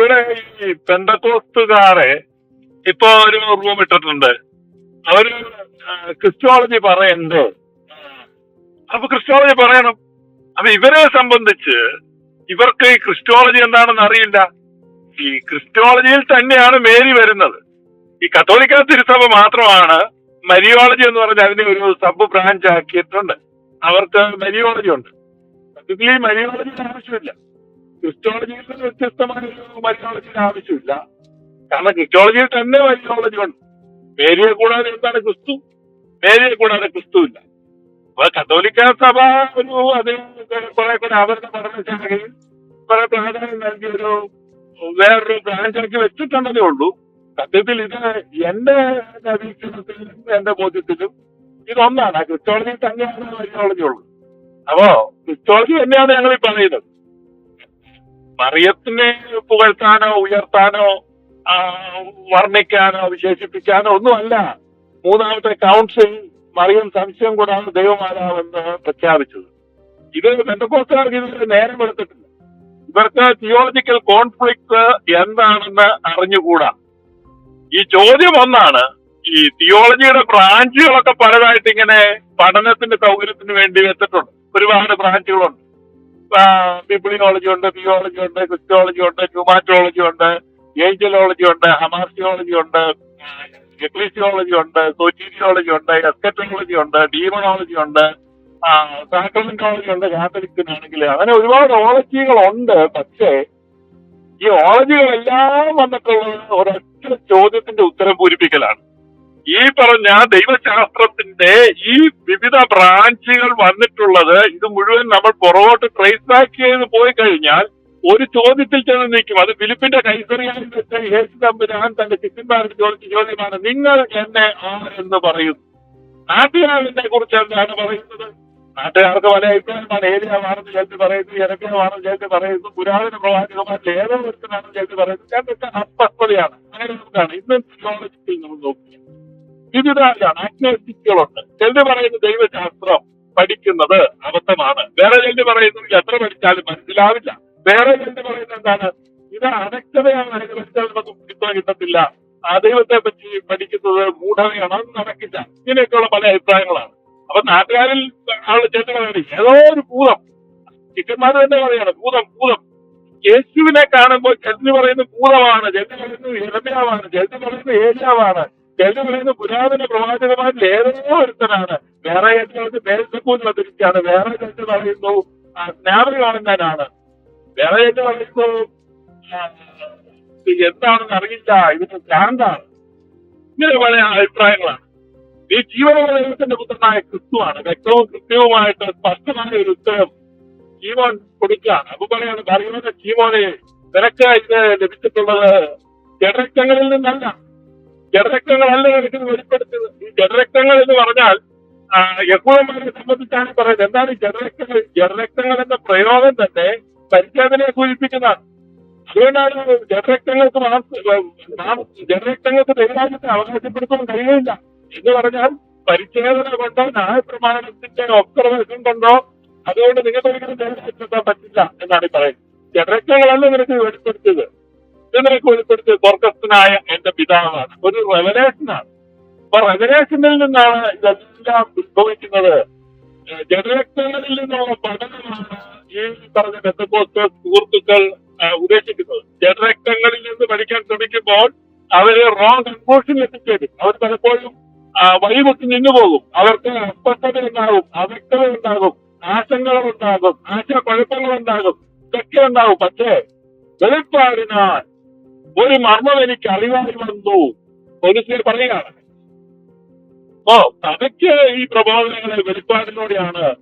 ഇവിടെ ഈ പെന്തക്കോസ്തുകാരെ ഇപ്പൊ ഒരു റൂം ഇട്ടിട്ടുണ്ട്. അവർ ക്രിസ്റ്റോളജി പറയുന്നുണ്ട് അപ്പൊ ക്രിസ്റ്റോളജി പറയണം. അപ്പൊ ഇവരെ സംബന്ധിച്ച് ഇവർക്ക് ഈ ക്രിസ്റ്റോളജി എന്താണെന്ന് അറിയില്ല. ഈ ക്രിസ്റ്റോളജിയിൽ തന്നെയാണ് മേരി വരുന്നത്. ഈ കത്തോലിക്ക തിരുസഭ മാത്രമാണ് മരിയോളജി എന്ന് പറഞ്ഞ അതിനെ ഒരു സബ് ബ്രാഞ്ച് ആക്കിയിട്ടുണ്ട് അവർക്ക് മരിയോളജി ഉണ്ട്. ഈ മരിയോളജി ആവശ്യമില്ല. ക്രിസ്റ്റോളജിയിൽ നിന്ന് വ്യത്യസ്തമായ ഒരു മരിയോളജിയുടെ ആവശ്യമില്ല. കാരണം ക്രിസ്റ്റോളജിയിൽ തന്നെ മരിയോളജി ഉണ്ട്. മേരിയെ കൂടാതെ എന്താണ് ക്രിസ്തു? മേരിയെ കൂടാതെ ക്രിസ്തു ഇല്ല അപ്പൊ കത്തോലിക്ക സഭ ഒരു അത് കുറെ കൂടെ അവരുടെ പഠനശാലയിൽ കുറെ പ്രാധാന്യം നൽകി ഒരു വേറൊരു ബ്രാഞ്ചാക്കി വെച്ചിട്ടുണ്ടെന്നേ ഉള്ളൂ. സത്യത്തിൽ ഇത് എന്റെ വീക്ഷണത്തിലും എന്റെ ബോധ്യത്തിലും ഇതൊന്നാണ്. ക്രിസ്റ്റോളജി തന്നെയാണ് മരിയോളജി ഉള്ളത്. അപ്പോ ക്രിസ്റ്റോളജി തന്നെയാണ് ഞങ്ങൾ ഈ പറയുന്നത്. മറിയത്തിനെ പുകഴ്ത്താനോ ഉയർത്താനോ വർണിക്കാനോ വിശേഷിപ്പിക്കാനോ ഒന്നുമല്ല. മൂന്നാമത്തെ കൗൺസിൽ മറിയം സംശയം കൂടാതെ ദൈവമാരാവെന്ന് പ്രഖ്യാപിച്ചത്. ഇത് ബന്ധക്കോസ്റ്റുകാർക്ക് ഇതുവരെ നേരം എടുത്തിട്ടില്ല. ഇവർക്ക് തിയോളജിക്കൽ കോൺഫ്ലിക്ട് എന്താണെന്ന് അറിഞ്ഞുകൂടാ. ഈ ചോദ്യം ഒന്നാണ് ഈ തിയോളജിയുടെ ബ്രാഞ്ചുകളൊക്കെ പലതായിട്ട് ഇങ്ങനെ പഠനത്തിന്റെ സൗകര്യത്തിന് വേണ്ടി വെച്ചിട്ടുണ്ട്. ഒരുപാട് ബ്രാഞ്ചുകളുണ്ട് ബിബ്ലിയോളജി ഉണ്ട് തിയോളജി ഉണ്ട് ക്രിസ്റ്റോളജി ഉണ്ട് ട്യൂമാറ്റോളജി ഉണ്ട് ഏഞ്ചലോളജി ഉണ്ട് ഹമാർസിയോളജി ഉണ്ട് എക്ലിസിയോളജി ഉണ്ട് സോറ്റീരിയോളജി ഉണ്ട് എസ്കറ്റോളജി ഉണ്ട് ഡീമണോളജി ഉണ്ട് സാക്രമെന്റോളജി ഉണ്ട് കാത്തലിക്കിനാണെങ്കിൽ അങ്ങനെ ഒരുപാട് ഓളജികളുണ്ട് പക്ഷേ ഈ ഓളജികളെല്ലാം വന്നിട്ടുള്ളത് ഒരൊറ്റ ചോദ്യത്തിന്റെ ഉത്തരം പൂരിപ്പിക്കലാണ്. ഈ പറഞ്ഞ ദൈവശാസ്ത്രത്തിന്റെ ഈ വിവിധ ബ്രാഞ്ചുകൾ വന്നിട്ടുള്ളത് ഇത് മുഴുവൻ നമ്മൾ പുറകോട്ട് ട്രേസ് ബാക്ക് ചെയ്ത് പോയി കഴിഞ്ഞാൽ ഒരു ചോദ്യത്തിൽ ചെന്ന് നിൽക്കും. അത് ഫിലിപ്പിന്റെ കൈസറിയാൻ യേശു തമ്പുരാൻ തന്റെ ശിഷ്യന്മാരോട് ചോദിച്ച ചോദ്യമാണ് നിങ്ങൾ എന്നെ ആ എന്ന് പറയുന്നു? നാട്ടുകാരനെ കുറിച്ച് എന്താണ് പറയുന്നത്? നാട്ടുകാർക്ക് പല അഭിപ്രായമാണ്. ഏരിയാവാണെന്ന് ചേർത്ത് പറയുന്നു ഇരക്കമാണെന്ന് ചേർത്ത് പറയുന്നു പുരാതന പ്രവാചകന്മാരിൽ ഏതോ ഒരുത്തനാണെന്ന് ചേർത്ത് പറയുന്നു. ഞാൻ അസ്പഷ്ടതയാണ് അങ്ങനെ നമുക്കാണ്. ഇന്ന് നമ്മൾ നോക്കുക വിവിധമാണ് ആഗ്നോസ്റ്റിക്കുകളുണ്ട് ചിലർ പറയുന്ന ദൈവശാസ്ത്രം പഠിക്കുന്നത് അബദ്ധമാണ്. വേറെ ചിലർ പറയുന്നത് എത്ര പഠിച്ചാലും മനസ്സിലാവില്ല. വേറെ ചിലർ പറയുന്നത് എന്താണ്? ഇത് പഠിച്ചാൽ നമുക്ക് പിടിത്തം കിട്ടത്തില്ല. ആ ദൈവത്തെ പറ്റി പഠിക്കുന്നത് മൂഢതയാണ്. അത് നടക്കില്ല. ഇങ്ങനെയൊക്കെയുള്ള പല അഭിപ്രായങ്ങളാണ്. അപ്പൊ നാട്ടുകാരിൽ ആൾ ചേട്ടൻ പറയണേ ഏതോ ഒരു ഭൂതം. ചിക്കന്മാർ തന്നെ പറയാണ് ഭൂതം ഭൂതം. യേശുവിനെ കാണുമ്പോൾ ചെല്ലു പറയുന്നത് ഭൂതമാണ്. ചെല്ലു പറയുന്നത് ഇരമ്യാവാണ് ചെല്ലു പറയുന്നത് ഏഷ്യാവാണ് ചെല്ലു പറയുന്ന പുരാതന പ്രവാചകന്മാരിൽ ഏതോ ഒരുത്തനാണ്. വേറെ ഏറ്റവും മേൽസക്കൂലിനെ തിരിച്ചാണ് വേറെ ചിലത് പറയുന്നു സ്നാപകമാണെന്നാണ് വേറെ ചിലത് പറയുന്നു എന്താണെന്ന് അറിയില്ല. ഇതിന് ഭ്രാന്താണ്. ഇങ്ങനെ പല അഭിപ്രായങ്ങളാണ്. ഈ ജീവനുള്ള ദൈവത്തിന്റെ പുത്രനായ ക്രിസ്തുവാണ്. വ്യക്തവും കൃത്യവുമായിട്ട് സ്പഷ്ടമായ ഒരു ഉത്തരം ജീവൻ കൊടുക്കുകയാണ്. അപ്പൊ പറയാണ് പറയുന്നത് ജീവനെ നിനക്ക് ഇത് ലഭിച്ചിട്ടുള്ളത് ജഡരക്തങ്ങളിൽ നിന്നല്ല. ജഡരക്തങ്ങളല്ല നിനക്ക് ഇത് വെളിപ്പെടുത്തിയത്. ഈ ജഡരക്തങ്ങൾ എന്ന് പറഞ്ഞാൽ യഹൂദന്മാരെ സംബന്ധിച്ചാണ് പറയുന്നത്. എന്താണ് ജഡരക്തങ്ങൾ? ജഡരക്തങ്ങൾ എന്ന പ്രയോഗം തന്നെ പരിച്ഛേദനയെ സൂചിപ്പിക്കുന്നതാണ്. അതുകൊണ്ടാണ് ജഡരക്തങ്ങൾക്ക് ജഡരക്തങ്ങൾക്ക് ദൈവരാജ്യത്തെ അവകാശപ്പെടുത്താൻ കഴിയില്ല എന്ന് പറഞ്ഞാൽ പരിച്ഛേദന കൊണ്ടോ ന്യായപ്രമാണത്തിന്റെ ഒബ്സർവേഷൻ കൊണ്ടോ അതുകൊണ്ട് നിങ്ങൾക്ക് ഒരിക്കലും ദൈവരാജ്യത്തെത്താൻ പറ്റില്ല എന്നാണ് ഈ പറയുന്നത്. ജഡരക്തങ്ങളല്ല നിനക്ക് വെളിപ്പെടുത്തിയത്. ഇത് നിനക്ക് വെളിപ്പെടുത്തിയത് സ്വർഗസ്ഥനായ എന്റെ പിതാവാണ്. ഒരു റെവലേഷനാണ് അപ്പൊ റെവലേഷനിൽ നിന്നാണ് ഇതെല്ലാം ഉത്ഭവിക്കുന്നത്. ജഡരക്തങ്ങളിൽ നിന്നുള്ള പഠനമാണ് ഈ പറഞ്ഞ ബന്ധക്കോസ് സുഹൃത്തുക്കൾ ഉദ്ദേശിക്കുന്നത്. ജഡരക്തങ്ങളിൽ നിന്ന് പഠിക്കാൻ ശ്രമിക്കുമ്പോൾ അവർ റോങ് കൺക്ലൂഷൻ എത്തിച്ചേരും. അവർ പലപ്പോഴും വഴിമുട്ടി നിന്നു പോകും അവർക്ക് അസ്പഷ്ടത ഉണ്ടാകും അവ്യക്തത ഉണ്ടാകും ആശങ്കകൾ ഉണ്ടാകും ആശയക്കുഴപ്പങ്ങൾ ഉണ്ടാകും ഇതൊക്കെ ഉണ്ടാകും. പക്ഷേ വെളിപ്പാടിനാൽ ഒരു മർമ്മം എനിക്ക് അറിവായി വന്നു പോലീസുകാർ പറയുകയാണ്. ഓ കഥയ്ക്ക് ഈ പ്രബോധനങ്ങളെ വെളിപ്പാടിലൂടെയാണ്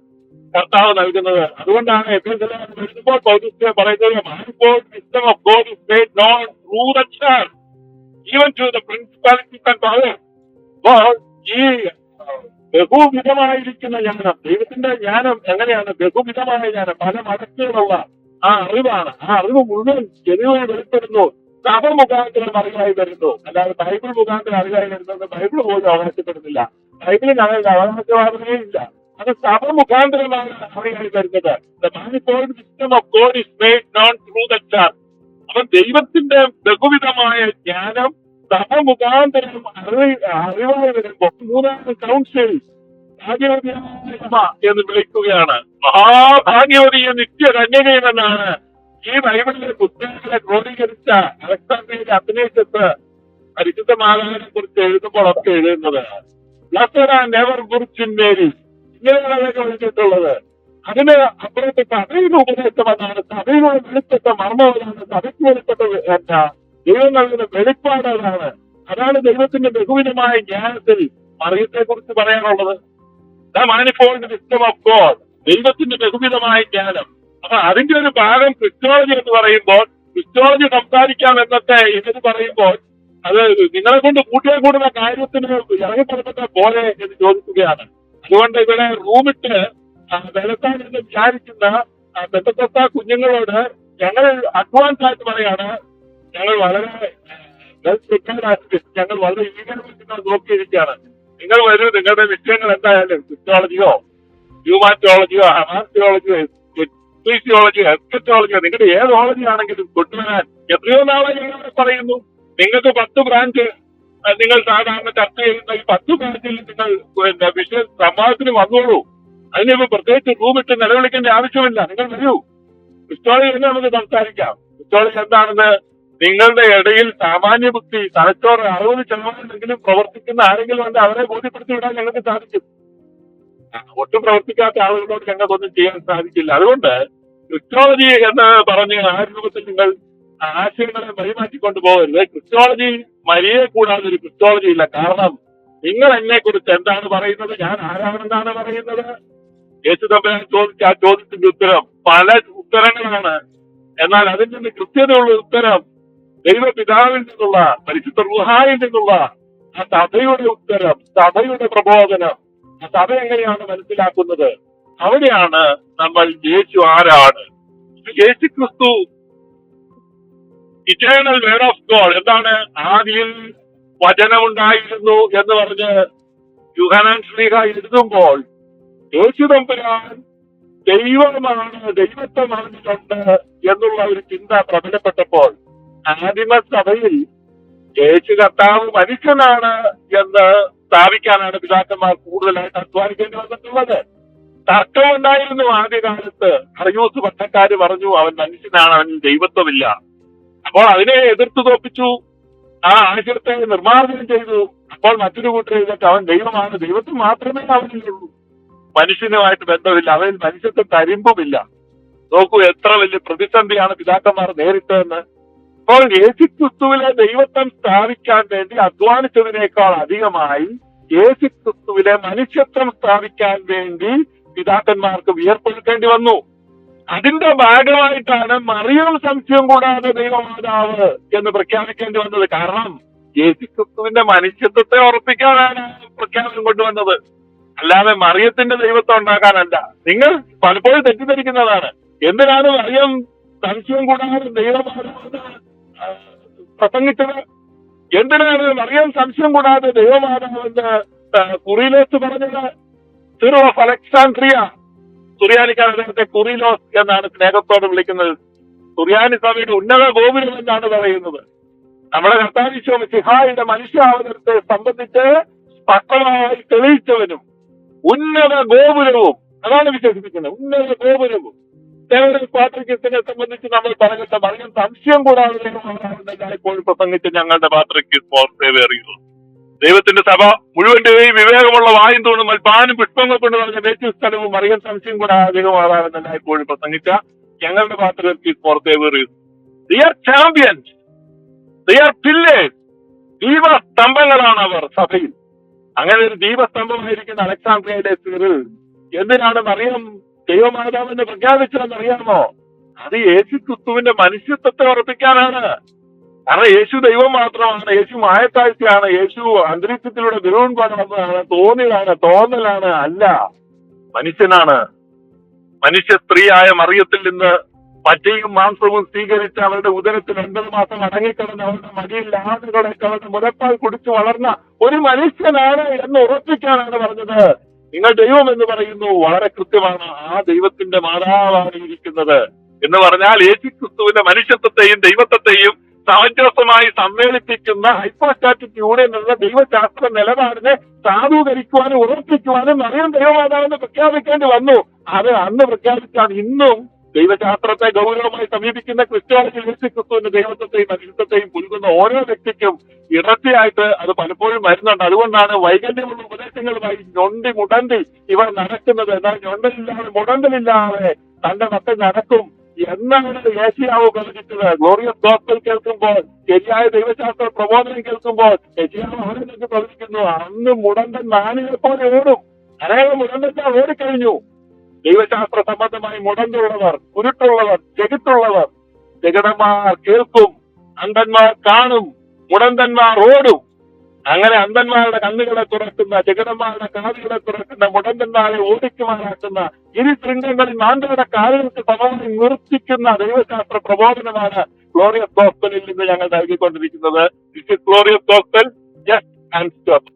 കർത്താവ് നൽകുന്നത്. അതുകൊണ്ടാണ് വരുമ്പോൾ പൗരസ്ത്യ പറയുന്നത് of God is made known through the church even to the principalities and power അപ്പോൾ ഈ ബഹുവിധമായിരിക്കുന്ന ജ്ഞാനം ദൈവത്തിന്റെ ജ്ഞാനം എങ്ങനെയാണ്? ബഹുവിധമായ ജ്ഞാനം പല മതത്തിലുള്ള ആ അറിവാണ്. ആ അറിവ് മുഴുവൻ ജനുവായി വെളിപ്പെടുന്നു. സഭ മുഖാന്തരം അറിവായി വരുന്നു. അല്ലാതെ ബൈബിൾ മുഖാന്തരം അറിവായി വരുന്നത് ബൈബിൾ പോലും അവകാശപ്പെടുന്നില്ല. ബൈബിളിൽ അങ്ങനെ അവകാശവാദമേ ഇല്ല. അത് സഭ മുഖാന്തരമാണ് അറിയായി വരുന്നത്. System of God is made known through the church അപ്പൊ ദൈവത്തിന്റെ ബഹുവിധമായ ജ്ഞാനം സഭ മുഖാന്തരം അറിവ് അറിവായി വരുമ്പോൾ മൂന്നാമത് കൗൺസിൽ ഭാഗ്യവതിയായ എന്ന് വിളിക്കുകയാണ്. മഹാഭാഗ്യവതിയെ നിത്യ കന്യകയെന്നാണ് ഈ ബൈബിളിലെ ബുദ്ധിമുട്ടിനെ ക്രോഡീകരിച്ച അലക്സാണ്ടറിന്റെ അഭിനയിച്ചത് പരിശുദ്ധ മാതാവിനെ കുറിച്ച് എഴുതുമ്പോഴൊക്കെ എഴുതുന്നത് ബ്ലസ്സഡ് നെവർ ബുർച്ചിൻ മേരി ഇങ്ങനെയാണ് അതൊക്കെ വിളിച്ചിട്ടുള്ളത് അതിന് അപ്പുറത്ത് സഭയുടെ ഉപദേശമാണ് സഭയിലുള്ള വെളിപ്പെട്ട മർമ്മമാണ് സഭയ്ക്ക് വെളിപ്പെട്ട എന്താ? ദൈവം നൽകുന്ന വെളിപ്പാട് അതാണ് അതാണ് ദൈവത്തിന്റെ ബഹുവിനമായ ജ്ഞാനത്തിൽ മറിയത്തെ കുറിച്ച് പറയാനുള്ളത്. The manifold wisdom of God ദൈവത്തിന്റെ ബഹുവിധമായ ജ്ഞാനം. അപ്പൊ അതിന്റെ ഒരു ഭാഗം ക്രിസ്റ്റോളജി എന്ന് പറയുമ്പോൾ ക്രിസ്റ്റോളജി സംസാരിക്കാം എന്നൊക്കെ ഇതിന് പറയുമ്പോൾ അത് നിങ്ങളെ കൊണ്ട് കൂട്ടിയെ കൂടുന്ന കാര്യത്തിന് ഇറങ്ങിപ്പുറപ്പെട്ട പോലെ എന്ന് ചോദിക്കുകയാണ്. അതുകൊണ്ട് ഇവിടെ റൂമിട്ട് വെളുത്താൻ എന്ന് വിചാരിക്കുന്ന ബന്ധപ്പെട്ട കുഞ്ഞുങ്ങളോട് ഞങ്ങൾ അഡ്വാൻസ് ആയിട്ട് പറയാണ് ഞങ്ങൾ വളരെ ഞങ്ങൾ വളരെ ഈഗർമെന്റ് നോക്കിയിരിക്കുകയാണ്. നിങ്ങൾ വരൂ നിങ്ങളുടെ വിഷയങ്ങൾ എന്തായാലും ക്രിസ്റ്റോളജിയോ ഹ്യൂമാറ്റോളജിയോ ഹമാറ്റിയോളജിയോ ഫിസിയോളജിയോ എസ്കറ്റോളജിയോ നിങ്ങളുടെ ഏത് ഓളജി ആണെങ്കിലും കൊണ്ടുവരാൻ എത്രയോ നാളെ പറയുന്നു. നിങ്ങൾക്ക് പത്ത് ബ്രാഞ്ച് നിങ്ങൾ സാധാരണ ചർച്ച ചെയ്യുന്ന ഈ പത്ത് ബ്രാഞ്ചിൽ നിങ്ങൾ പിന്നെ വിഷയ സംവാദത്തിന് വന്നോളൂ. അതിനിപ്പോ പ്രത്യേകിച്ച് റൂം ഇട്ട് നിലവിളിക്കേണ്ട ആവശ്യമില്ല. നിങ്ങൾ വരൂ. ക്രിസ്റ്റോളജി തന്നെ നമുക്ക് സംസാരിക്കാം. ക്രിസ്റ്റോളജി എന്താണെന്ന് നിങ്ങളുടെ ഇടയിൽ സാമാന്യ ബുദ്ധി തലച്ചോറ് അറുപത് ശതമാനമെങ്കിലും പ്രവർത്തിക്കുന്ന ആരെങ്കിലും ഉണ്ട് അവരെ ബോധ്യപ്പെടുത്തി വിടാൻ ഞങ്ങൾക്ക് സാധിക്കും. ഒട്ടും പ്രവർത്തിക്കാത്ത ആളുകളോട് ഞങ്ങൾക്കൊന്നും ചെയ്യാൻ സാധിക്കില്ല. അതുകൊണ്ട് ക്രിസ്റ്റോളജി എന്ന് പറഞ്ഞ ആ രൂപത്തിൽ നിങ്ങൾ ആശയങ്ങളെ വഴിമാറ്റിക്കൊണ്ട് പോകരുത്. ക്രിസ്റ്റോളജി മരിയെ കൂടാതെ ഒരു ക്രിസ്റ്റോളജി ഇല്ല. കാരണം നിങ്ങൾ എന്നെ കുറിച്ച് എന്താണ് പറയുന്നത്? ഞാൻ ആരാണെന്നാണ് പറയുന്നത്? യേശു തമ്പുരാൻ ചോദിച്ച ആ ചോദ്യത്തിന്റെ ഉത്തരം പല ഉത്തരങ്ങളാണ്. എന്നാൽ അതിൽ നിന്ന് കൃത്യതയുള്ള ഉത്തരം ദൈവപിതാവിൽ നിന്നുള്ള പരിശുദ്ധ റുഹായിൽ നിന്നുള്ള ആ സഭയുടെ ഉത്തരം സഭയുടെ പ്രബോധനം സഭ എങ്ങനെയാണ് മനസ്സിലാക്കുന്നത്? അവിടെയാണ് നമ്മൾ യേശു ആരാണ്? യേശു ക്രിസ്തു ഇറ്റേണൽ വേർ ഓഫ് ഗോഡ് എന്താണ്? ആദിയിൽ വചനമുണ്ടായിരുന്നു എന്ന് പറഞ്ഞ് യുഹനാൻ ശ്രീഹ എഴുതുമ്പോൾ യേശു തമ്പുരാൻ ദൈവമാണ് ദൈവത്തെ മറന്നിട്ടുണ്ട് എന്നുള്ള ഒരു ചിന്ത പ്രബലപ്പെട്ടപ്പോൾ ആദിമ സഭയിൽ യേശു കർത്താവ് മനുഷ്യനാണ് എന്ന് സ്ഥാപിക്കാനാണ് പിതാക്കന്മാർ കൂടുതലായിട്ട് അധ്വാനിക്കേണ്ടി വന്നിട്ടുള്ളത്. തർക്കമുണ്ടായിരുന്നു ആദ്യകാലത്ത്. അറിയൂസ് പട്ടക്കാര് പറഞ്ഞു അവൻ മനുഷ്യനാണ് അവൻ ദൈവത്വമില്ല. അപ്പോൾ അതിനെ എതിർത്ത് തോപ്പിച്ചു ആ ആശയത്തെ നിർമ്മാർജനം ചെയ്തു. അപ്പോൾ മറ്റൊരു കൂട്ടർ എഴുതിട്ട് അവൻ ദൈവമാണ് ദൈവത്തിൽ മാത്രമേ അവനുള്ളൂ മനുഷ്യനുമായിട്ട് ബന്ധമില്ല അവൻ മനുഷ്യത്വ തരിമ്പുമില്ല. നോക്കൂ എത്ര വലിയ പ്രതിസന്ധിയാണ് പിതാക്കന്മാർ നേരിട്ടതെന്ന്. അപ്പോൾ യേശുക്രിസ്തുവിലെ ദൈവത്വം സ്ഥാപിക്കാൻ വേണ്ടി അധ്വാനിച്ചതിനേക്കാൾ അധികമായി യേശു ക്രിസ്തുവിലെ മനുഷ്യത്വം സ്ഥാപിക്കാൻ വേണ്ടി പിതാക്കന്മാർക്ക് വിയർപ്പൊഴുക്കേണ്ടി വന്നു. അതിന്റെ ഭാഗമായിട്ടാണ് മറിയം സംശയം കൂടാതെ ദൈവമാതാവ് എന്ന് പ്രഖ്യാപിക്കേണ്ടി വന്നത്. കാരണം യേശു ക്രിസ്തുവിന്റെ മനുഷ്യത്വത്തെ ഉറപ്പിക്കാനാണ് പ്രഖ്യാപനം കൊണ്ടുവന്നത്. അല്ലാതെ മറിയത്തിന്റെ ദൈവത്വം ഉണ്ടാക്കാനല്ല. നിങ്ങൾ പലപ്പോഴും തെറ്റിദ്ധരിക്കുന്നതാണ്. എന്തിനാണ് മറിയം സംശയം കൂടാതെ ദൈവമാതാവ് പ്രസംഗിച്ചത് എന്തിനാണ് അറിയാൻ സംശയം കൂടാതെ ദൈവമാതാവെന്ന് കുറിലോസ് പറഞ്ഞത് സിറോ ഓഫ് അലക്സാൻഡ്രിയ സുറിയാനിക്കാർ അദ്ദേഹത്തെ കുറിലോസ് എന്നാണ് സ്നേഹത്തോട് വിളിക്കുന്നത്. സുറിയാനി സഭയുടെ ഉന്നത ഗോപുരം എന്നാണ് പറയുന്നത്. നമ്മുടെ കർത്താവിശ്വം സിഹായുടെ മനുഷ്യാവതരത്തെ സംബന്ധിച്ച് സ്പഷ്ടമായി തെളിയിച്ചവനും ഉന്നത ഗോപുരവും അതാണ് വിശേഷിപ്പിക്കുന്നത് ഉന്നത ഗോപുരവും. ദേവരൽ പാത്രികത്തിനെ സംബന്ധിച്ച് നമ്മൾ പറഞ്ഞിട്ട് മറിയം സംശയം കൂടാതെ ദൈവമാണെന്നല്ല ഇപ്പോൾ പ്രസംഗിച്ച് ഞങ്ങളുടെ പാത്രയ്ക്ക് സേവേറിയുള്ളൂ ദൈവത്തിന്റെ സഭ മുഴുവന്റെയും വിവേകമുള്ള വായും തോന്നും അൽപ്പാനും പുഷ്പങ്ങൾ കൊണ്ട് പറഞ്ഞ ദേശീയ സ്ഥലവും അറിയാൻ സംശയം കൂടെ ദൈവമാതാവെന്നല്ല ഇപ്പോഴും പ്രസംഗിച്ച ഞങ്ങളുടെ പാത്രത്തിൽ they are champions they're pillars ദീപസ്തംഭങ്ങളാണ് അവർ സഭയിൽ. അങ്ങനെ ഒരു ദീപസ്തംഭമായിരിക്കുന്ന അലക്സാണ്ട്രിയയുടെ സിറിൽ എന്തിനാണ് മറിയം ദൈവമാതാവെന്ന് പ്രഖ്യാപിച്ചതെന്ന് അറിയാമോ അത് യേശു ക്രിസ്തുവിന്റെ മനുഷ്യത്വത്തെ ഉറപ്പിക്കാനാണ്. കാരണം യേശു ദൈവം മാത്രമാണ് യേശു മായത്താഴ്ചയാണ് യേശു അന്തരീക്ഷത്തിലൂടെ ഗുരുവൻ വന്നതാണ് തോന്നിയതാണ് തോന്നലാണ് അല്ല മനുഷ്യനാണ്. മനുഷ്യ സ്ത്രീയായ മറിയത്തിൽ നിന്ന് പച്ചയും മാംസവും സ്വീകരിച്ച് അവരുടെ ഉദരത്തിൽ ഒൻപത് മാസം അടങ്ങിക്കിടന്ന് അവരുടെ മടിയിൽ ആടുകളെ അവരുടെ മുലപ്പാൽ കുടിച്ചു വളർന്ന ഒരു മനുഷ്യനാണ് എന്ന് ഉറപ്പിക്കാനാണ് പറഞ്ഞത്. നിങ്ങൾ ദൈവം എന്ന് പറയുന്നു വളരെ കൃത്യമാണ് ആ ദൈവത്തിന്റെ മാതാവാണ് ഇരിക്കുന്നത് എന്ന് പറഞ്ഞാൽ യേശു ക്രിസ്തുവിന്റെ മനുഷ്യത്വത്തെയും ദൈവത്വത്തെയും സമഞ്ജസമായി സമ്മേളിപ്പിക്കുന്ന ഹൈപ്പോസ്റ്റാറ്റിക് യൂണിയൻ എന്ന ദൈവശാസ്ത്ര നിലപാടിനെ സാധൂകരിക്കുവാനും ഉറപ്പിക്കുവാനും നിറയം ദൈവമാതാവിനെ പ്രഖ്യാപിക്കേണ്ടി വന്നു. അത് അന്ന് പ്രഖ്യാപിച്ചാൽ ഇന്നും ദൈവശാസ്ത്രത്തെ ഗൗരവമായി സമീപിക്കുന്ന ക്രിസ്ത്യാനികൾ യേശു ക്രിസ്തുവിന്റെ ദൈവത്വത്തെയും മനുഷ്യത്വത്തെയും പുലുകുന്ന ഓരോ വ്യക്തിക്കും ഇടർച്ചയായിട്ട് അത് പലപ്പോഴും വരുന്നുണ്ട്. അതുകൊണ്ടാണ് വൈകല്യമുള്ള ഉപദേശങ്ങളുമായി ഞൊണ്ടി മുടന്തി ഇവർ നടക്കുന്നത്. എന്നാൽ ഞൊണ്ടലില്ലാതെ മുടന്തലില്ലാതെ തന്റെ നട്ട് നടക്കും എന്നാണ് ഏഷ്യാവ് പ്രവചിച്ചത് ഗ്ലോറിയസ് ഗോസ്പൽ കേൾക്കുമ്പോൾ ശരിയായ ദൈവശാസ്ത്ര പ്രബോധനം കേൾക്കുമ്പോൾ ഏഷ്യാവ് അവരെ നോക്കി പ്രവചിക്കുന്നു. അന്ന് മുടന്തൻ നാനിനെ പോലെ ഓടും. അനേകം മുടന്തൻ ഓടിക്കഴിഞ്ഞു. ദൈവശാസ്ത്ര സംബന്ധമായി മുടന്തുള്ളവർ കുരുട്ടുള്ളവർ ചെകുത്തുള്ളവർ ചെകിടന്മാർ കേൾക്കും അന്ധന്മാർ കാണും മുടന്തന്മാർ ഓടും. അങ്ങനെ അന്ധന്മാരുടെ കണ്ണുകളെ തുറക്കുന്ന ചെകിടന്മാരുടെ കാതുകളെ തുറക്കുന്ന മുടന്തന്മാരെ ഓടിക്കുമാറാക്കുന്ന ഇരു ശൃംഗങ്ങളിൽ മാന്തയുടെ കാലുകൾക്ക് സമൂഹം നിർത്തിക്കുന്ന ദൈവശാസ്ത്ര പ്രബോധനമാണ് ഗ്ലോറിയസ് ഗോസ്പലിൽ നിന്ന് ഞങ്ങൾ നൽകിക്കൊണ്ടിരിക്കുന്നത്. This is glorious gospel just and stop